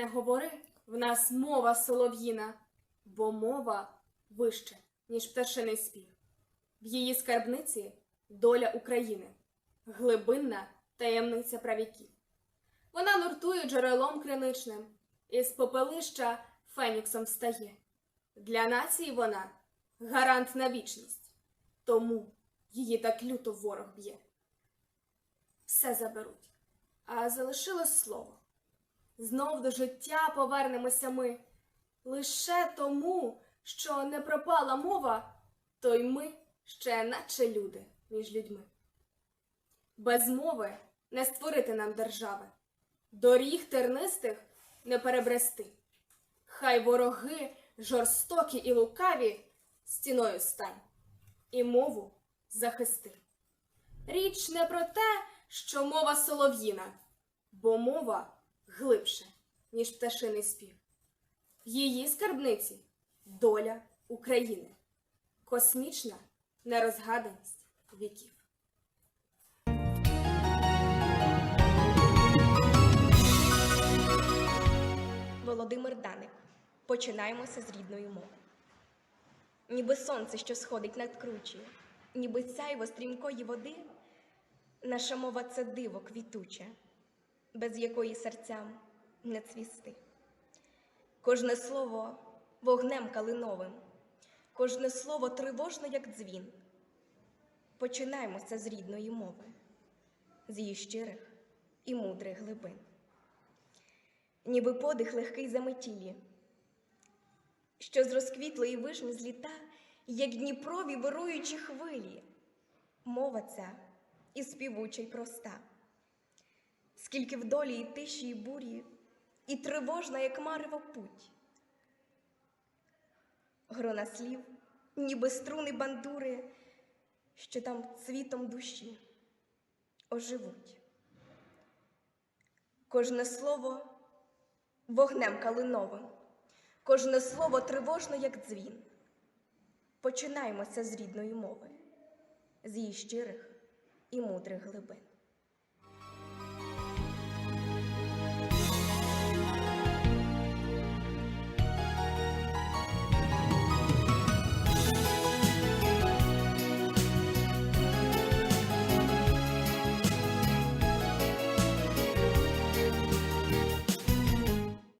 Не говори, в нас мова солов'їна, бо мова вище, ніж пташиний спів. В її скарбниці доля України, глибинна таємниця правіків. Вона нуртує джерелом криничним, із попелища феніксом встає. Для нації вона гарант на вічність, тому її так люто ворог б'є. Все заберуть, а залишилось слово. Знов до життя повернемося ми. Лише тому, що не пропала мова, то й ми ще наче люди між людьми. Без мови не створити нам держави, доріг тернистих не перебрести. Хай вороги жорстокі і лукаві стіною стань, і мову захисти. Річ не про те, що мова солов'їна, бо мова глибше, ніж пташиний спів. В її скарбниці доля України, космічна нерозгаданість віків. Володимир Даник. Починаємося з рідної мови. Ніби сонце, що сходить над кручі, ніби сяйво стрімкої води, наша мова це диво квітуче, без якої серцям не цвісти. Кожне слово вогнем калиновим, кожне слово тривожно, як дзвін. Починаємося з рідної мови, з її щирих і мудрих глибин ніби подих легкий заметілі, що з розквітлої вишні зліта, як Дніпрові вируючі хвилі, мова ця і співуча й проста, скільки в долі і тиші, і бурі, і тривожна, як марево путь. Грона слів, ніби струни бандури, що там цвітом душі оживуть. Кожне слово вогнем калиновим, кожне слово тривожно, як дзвін. Починаємося з рідної мови, з її щирих і мудрих глибин.